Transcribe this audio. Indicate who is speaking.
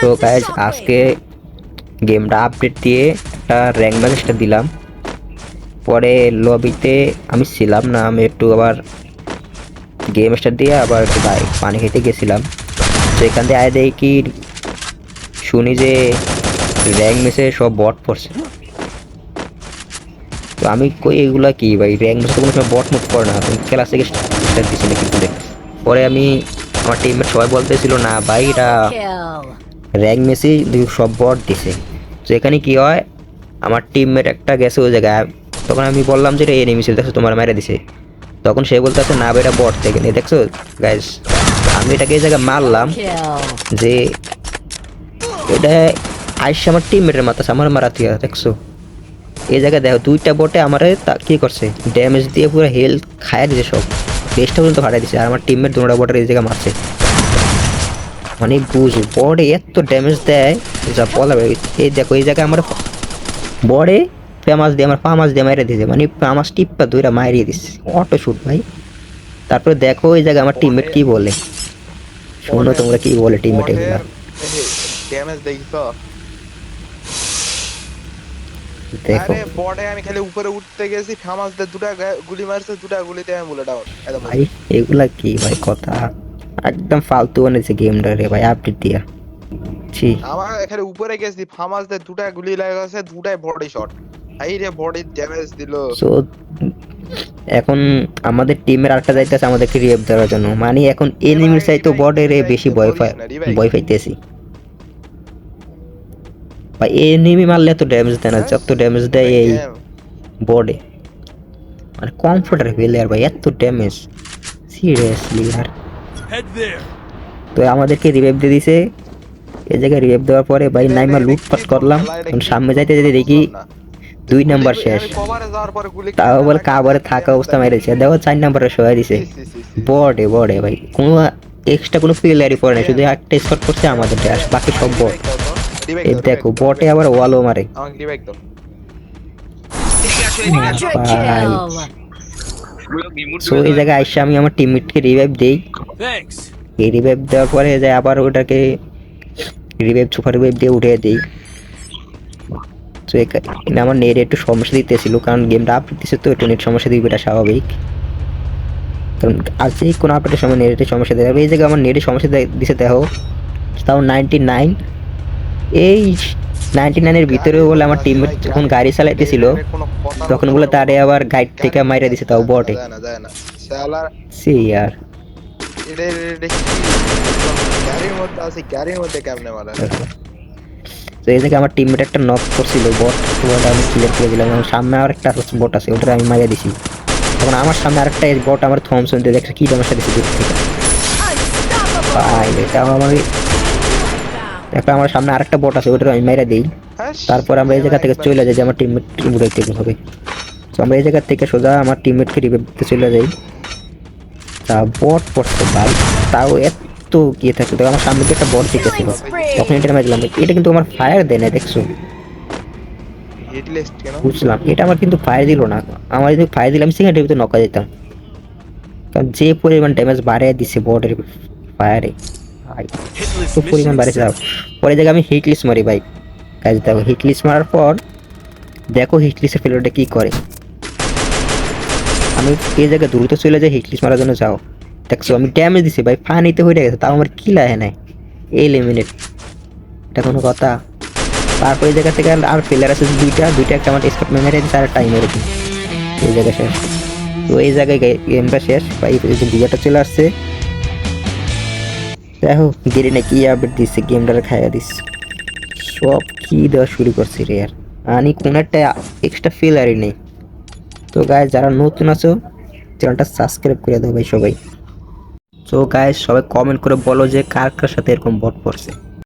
Speaker 1: তো গাইজ আজকে গেমটা আপডেট দিয়ে একটা র্যাঙ্ক ম্যাচটা দিলাম। পরে লবিতে আমি ছিলাম না আমি একটু আবার গেম স্টার দিয়ে আবার একটু বাইক পানি খেতে গেছিলাম। তো এখান থেকে আয় দেখি শুনি যে র্যাঙ্ক মেসে সব বট পড়ছে তো আমি কই এগুলা কি ভাই? র্যাঙ্ক মেসে কোনো সময় বট মুট করে না। তুমি ক্লাস থেকে স্টার্ট দিছিলে কিন্তু পরে আমি আমার টিমমেট সবাই বলতেছিল না ভাই এটা র্যাঙ্ক মেসি সব বট দিছে। তো এখানে কি হয়? আমার টিমমেট একটা গেছে ওই জায়গায়। তখন আমি বললাম যে এটা এনিমি ছিল দেখছ? তোমার মেরে দিছে। তখন সে বলতেছে না ভাই, এটা বট থেকে নিয়ে দেখছ? গাইস আমি এটাকে এই জায়গায় মারলাম যে এটা আইসে আমার টিমমেটের মাথা আমার মারা থেকে দেখছ? এই জায়গায় দেখো দুইটা বটে আমারে কি করছে? ড্যামেজ দিয়ে পুরো হেলথ খায় দিছে সব। বেশটা পর্যন্ত ফাটাই দিছে আর আমার টিমমেট দুটা বটের এই জায়গায় মারছে। মানে বুঝ। বডে এত ড্যামেজ দেয় যা বলা এই দেখো এই জায়গায় আমার বডে ফেমাস দিয়ে আমার ফামাস দিয়ে মাইরে দিছে মানে ফামাস টিপ্পা দুইটা মারিয়ে দিচ্ছে। অটো শুট ভাই। তারপরে দেখো এই জায়গায় আমার টিমমেট কি বলে? শোনো তোমরা কি বলে টিমমেট এগুলা?
Speaker 2: ড্যামেজ দেখি তো?
Speaker 1: দেখো।
Speaker 2: আরে বটে আমি খালি উপরে উঠতে গেছি ফেমাস দে দুটা গুলি মারছে দুটা গুলিতে আমি বলে ডাউন
Speaker 1: ভাই এগুলা কি ভাই কথা? একদম ফালতু বানিয়েছে গেমটা রে ভাই আপডেট দিয়া। ছি।
Speaker 2: আমার এখানে উপরে গেছি ফামাস দে দুটা গুলি লাগাছে দুটাই বডি শট এই রে বডি ড্যামেজ দিল।
Speaker 1: সো এখন আমাদের টিমের আরেকটা যাইতেছে আমাদেরকে রিয়েভ দেওয়ার জন্য। মানে এখন এনিমির চাইতো বডের বেশি ভয় পাই ভয় পাইতেছি। ভাই এনিমি মারলে এত ড্যামেজ দেয় না যত ড্যামেজ দেয় এই বডে মানে কমফোর্টার ফেলে আর ভাই এত ড্যামেজ সিরিয়াসলি আর. তো আমাদেরকে রিভাইভ দিয়ে দিছে। এই জায়গায় রিভাইভ দেওয়ার পরে ভাই নাইমা লুটপাট করলাম। সামনে যাইতে যেতে দেখি দুই নাম্বার শেষ।
Speaker 2: কভারে যাওয়ার পরে গুলি
Speaker 1: তাও বলে কাবারে থাকা অবস্থা মেরেছে। দেখো চার নাম্বারে সবাই দিছে। বডে বডে ভাই। কোনো এক্সট্রা কোনো প্লেয়ারই পড়ে না শুধু একটা স্পট করছে আমাদের ড্যাশ বাকি সব বট এই দেখো বটে আবার ওয়ালও মারে। ভাই সো এই জায়গায় আইসা আমি আমার টিমমেটকে রিভাইভ দেই. এই রিভাইভ দেওয়ার পরে যে আবার ওটাকে রিভাইভ সুপার রিভাইভ দিয়ে উঠে দিই। তো এখানে আমার নেট একটু সমস্যা দিতেছিল কারণ গেমটা আপডেট দিচ্ছে তো একটু নেট সমস্যা দিবে এটা স্বাভাবিক। কারণ আজকে কোনো আপডেটের সময় নেটের সমস্যা দেয়। এই জায়গায় আমার নেটের সমস্যা দিছে দেখো। তাও নাইনটি নাইন এই নাইনটি নাইনের ভিতরেও বলে আমার টিমমেট যখন গাড়ি চালাইতেছিল, তখন বলে তারে আবার গাইড থেকে মাইরে দিছে তাও বটে। C R. তো আমার টিমমেট একটা নক আমি করে দিলাম সামনে আছে ওটা আমি আমার সামনে আরেকটা আমার থমসন দিয়ে কি সমস্যা থেকে। ভাই, এটা আমার একটা আমার সামনে আরেকটা বট আছে ওটা আমি মাইরা দিই। তারপর আমরা এই জায়গা থেকে চলে যাই যে আমার টিমমেট উড়াইতে হবে। তো আমরা এই জায়গা থেকে সোজা আমার টিমমেটকে রিভাইভ দিতে চলে যাই। তা বট পড়ছে ভাই তাও এত গিয়ে থাকে তো আমার সামনে দিয়ে একটা বট দিতেছিল তখন এটা মারলাম এটা কিন্তু আমার ফায়ার দেয় না দেখছ?
Speaker 2: হিট কেন?
Speaker 1: বুঝলাম এটা আমার কিন্তু ফায়ার দিল না। আমার যদি ফায়ার দিলাম সেখানে ভিতরে নকা যেতাম কারণ যে পরিমাণ ড্যামেজ বাড়িয়ে দিছে বর্ডের ফায়ারে ভাই। পরিমাণ যাও। পরে জায়গায় আমি হিট লিস্ট মারি ভাই। কাজ দেখো হিট লিস্ট মারার পর দেখো হিট লিস্টের ফেলোটা কি করে। আমি এই জায়গায় দ্রুত চলে যাই হিট লিস্ট মারার জন্য যাও। দেখছ আমি ড্যামেজ দিছি ভাই ফানিতে হয়ে গেছে তাও আমার কি লাগে নাই। এলিমিনেট এটা কোনো কথা। তারপর এই জায়গা থেকে আর- প্লেয়ার আছে দুইটা দুইটা একটা আমার স্কট মেমোরি দিচ্ছে আর টাইম মেরে এই জায়গা শেষ। তো এই জায়গায় গেমটা শেষ। বা এই ভিডিওটা চলে আসছে। দেখো, গেরি না কি আপডেট দিচ্ছে গেমটার খাইয়া দিচ্ছে সব কি দেওয়া শুরু করছে রে আর। আনি কোন একটা এক্সট্রা ফিলারই নেই। তো গায়ে যারা নতুন আছো চ্যানেলটা সাবস্ক্রাইব করে দেবো ভাই সবাই। তো গায়ে সবাই কমেন্ট করে বলো যে কার কার সাথে এরকম বট পড়ছে।